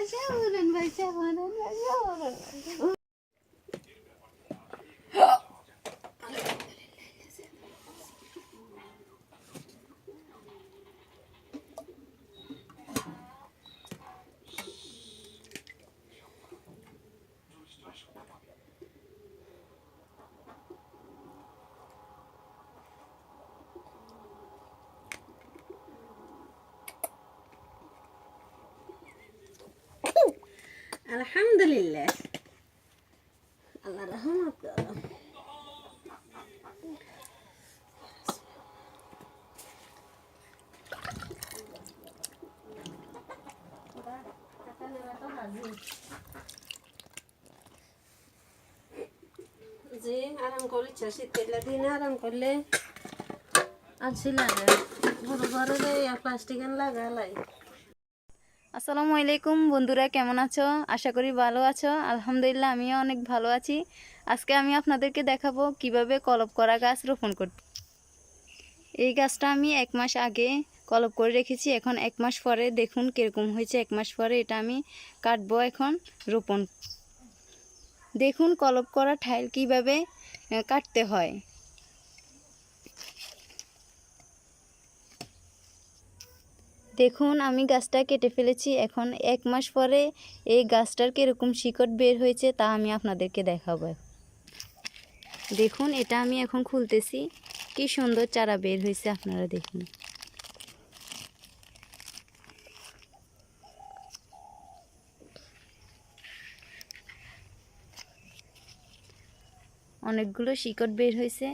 başa vurun, başa vurun, başa vurun. আলহামদুলিল্লাহ। আল্লাহ রহমত করো। জি আরাম করে চাষি তেলা দিন আরাম করলে লাগে। বড় ঘরে প্লাস্টিক লাগালাই আসসালামু আলাইকুম বন্ধুরা, কেমন আছো? আশা করি ভালো আছো। আলহামদুলিল্লাহ, আমিও অনেক ভালো আছি। আজকে আমি আপনাদেরকে দেখাবো কীভাবে কলপ করা গাছ রোপণ করতে। এই গাছটা আমি এক মাস আগে কলপ করে রেখেছি। এখন এক মাস পরে দেখুন কীরকম হয়েছে। এক মাস পরে এটা আমি কাটবো এখন রোপণ। দেখুন কলপ করা ঠাইল কীভাবে কাটতে হয়। দেখুন, আমি গাছটা কেটে ফেলেছি। এখন এক মাস পরে এই গাছটার কীরকম শিকড় বের হয়েছে তা আমি আপনাদেরকে দেখাবো। দেখুন, এটা আমি এখন খুলতেছি। কি সুন্দর চারা বের হয়েছে, আপনারা দেখুন। অনেকগুলো শিকড় বের হয়েছে।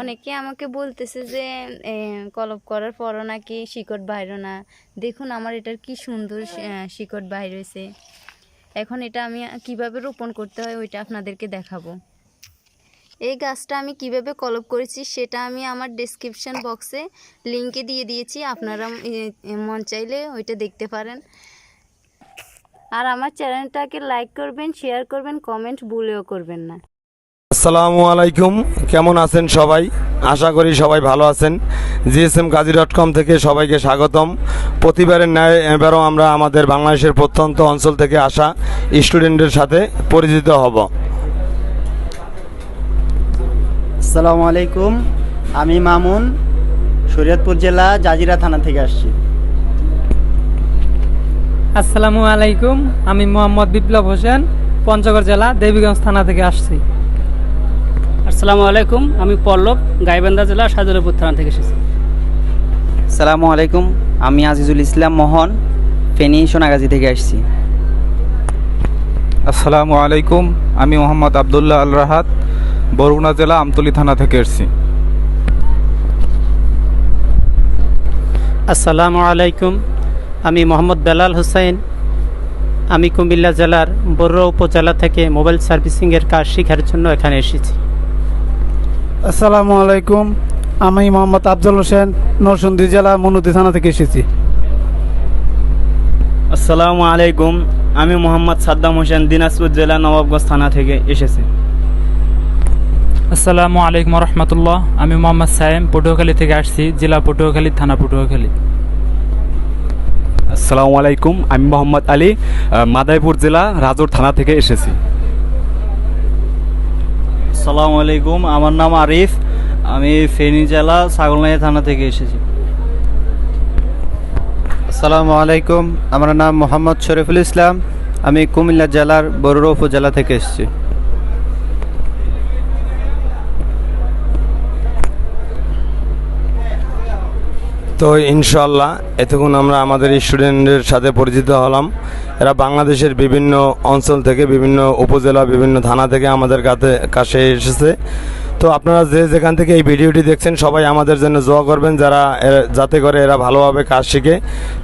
অনেকে আমাকে বলতেছে যে কলপ করার পরও নাকি শিকড় বাইর না। দেখুন আমার এটার কি সুন্দর শিকড় বাইর হয়েছে। এখন এটা আমি কীভাবে রোপণ করতে হয় ওইটা আপনাদেরকে দেখাবো। এই গাছটা আমি কীভাবে কলপ করেছি সেটা আমি আমার ডেসক্রিপশন বক্সে লিঙ্কে দিয়ে দিয়েছি। আপনারা মন চাইলে ওইটা দেখতে পারেন। আর আমার চ্যানেলটাকে লাইক করবেন শেয়ার করবেন কমেন্ট ভুলেও করবেন না। আসসালামু আলাইকুম। কেমন আছেন সবাই? আশা করি সবাই ভালো আছেন। জিএসএম কাজী ডট কম থেকে সবাইকে স্বাগতম। প্রতিবারের ন্যায় এবারও আমরা আমাদের বাংলাদেশের প্রত্যন্ত অঞ্চল থেকে আসা স্টুডেন্টের সাথে পরিচিত হব। আসসালামু আলাইকুম। আমি মামুন শরীয়তপুর জেলা জাজিরা থানা থেকে আসছি। আসসালামু আলাইকুম। আমি মোহাম্মদ বিপ্লব হোসেন পঞ্চগড় জেলা দেবীগঞ্জ থানা থেকে আসছি। আসসালামু আলাইকুম আমি পল্লব গাইবান্ধা জেলা সাদুরপুর থানা থেকে এসেছি। আসসালামু আলাইকুম আমি আজিজুল ইসলাম মোহন ফেনী সোনাগাজী থেকে আসছি আসসালামু আলাইকুম আমি মোহাম্মদ আবদুল্লাহ আল রাহাত বরগুনা জেলা আমতলী থানা থেকে এসেছি। আসসালামু আলাইকুম আমি মোহাম্মদ বেলাল হোসেন আমি কুমিল্লা জেলার বড়ুয়া উপজেলা থেকে মোবাইল সার্ভিসিংয়ের কাজ শেখার জন্য এখানে এসেছি। আসসালামু আলাইকুম। আমি মোহাম্মদ আফজল হোসেন নরসিংদী জেলা মনুদি থানা থেকে এসেছি। আসসালামু আলাইকুম। আমি মোহাম্মদ সাদ্দাম হোসেন দিনাজপুর জেলা নবাবগঞ্জ থানা থেকে এসেছি। আসসালামু আলাইকুম রহমতুল্লাহ। আমি মোহাম্মদ সায়েম পটুয়াখালী থেকে আসছি জেলা পটুয়াখালী থানা পটুয়াখালী। আসসালামু আলাইকুম। আমি মোহাম্মদ আলী আহ, মাদারীপুর জেলা রাজুর থানা থেকে এসেছি। আসসালামু আলাইকুম। আমার নাম আরিফ। আমি ফেনী জেলা ছাগলনাইয়া থানা থেকে এসেছি। আসসালামু আলাইকুম। আমার নাম মোহাম্মদ শরীফুল ইসলাম। আমি কুমিল্লা জেলার বরুড়া উপজেলা থেকে এসেছি। তো ইনশাল্লাহ এতক্ষণ আমরা আমাদের স্টুডেন্টের সাথে পরিচিত হলাম। এরা বাংলাদেশের বিভিন্ন অঞ্চল থেকে, বিভিন্ন উপজেলা, বিভিন্ন থানা থেকে আমাদের কাছে কাছে এসেছে। তো আপনারা যে যেখান থেকে এই ভিডিওটি দেখছেন, সবাই আমাদের জন্য দোয়া করবেন যারা যাতে করে এরা ভালোভাবে কাজ শিখে,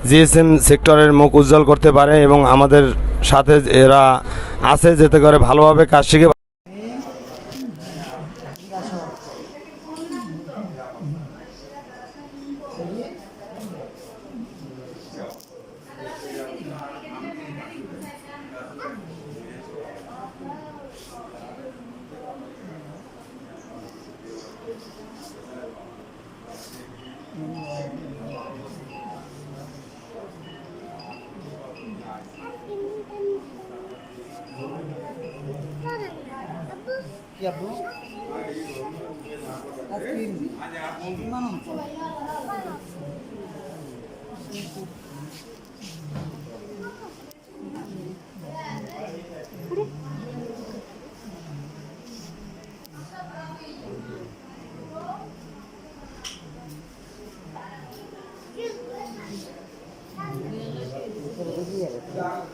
জিএসএম সেক্টরের মুখ উজ্জ্বল করতে পারে এবং আমাদের সাথে এরা আছে, যাতে করে ভালোভাবে কাজ শিখে क्या Yeah.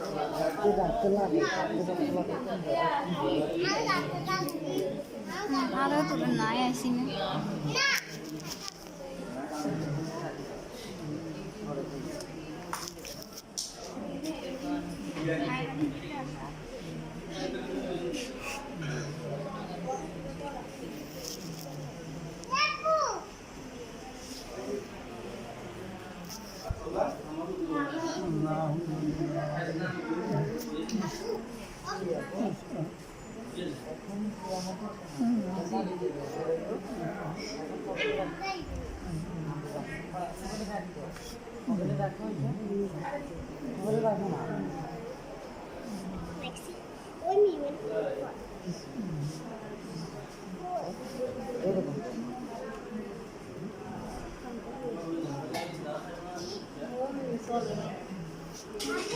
আরও তোর নাই আসি না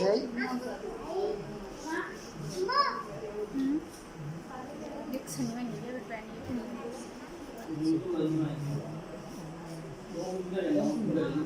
এই 什么你就是在你。嗯。嗯。嗯。嗯。嗯。嗯。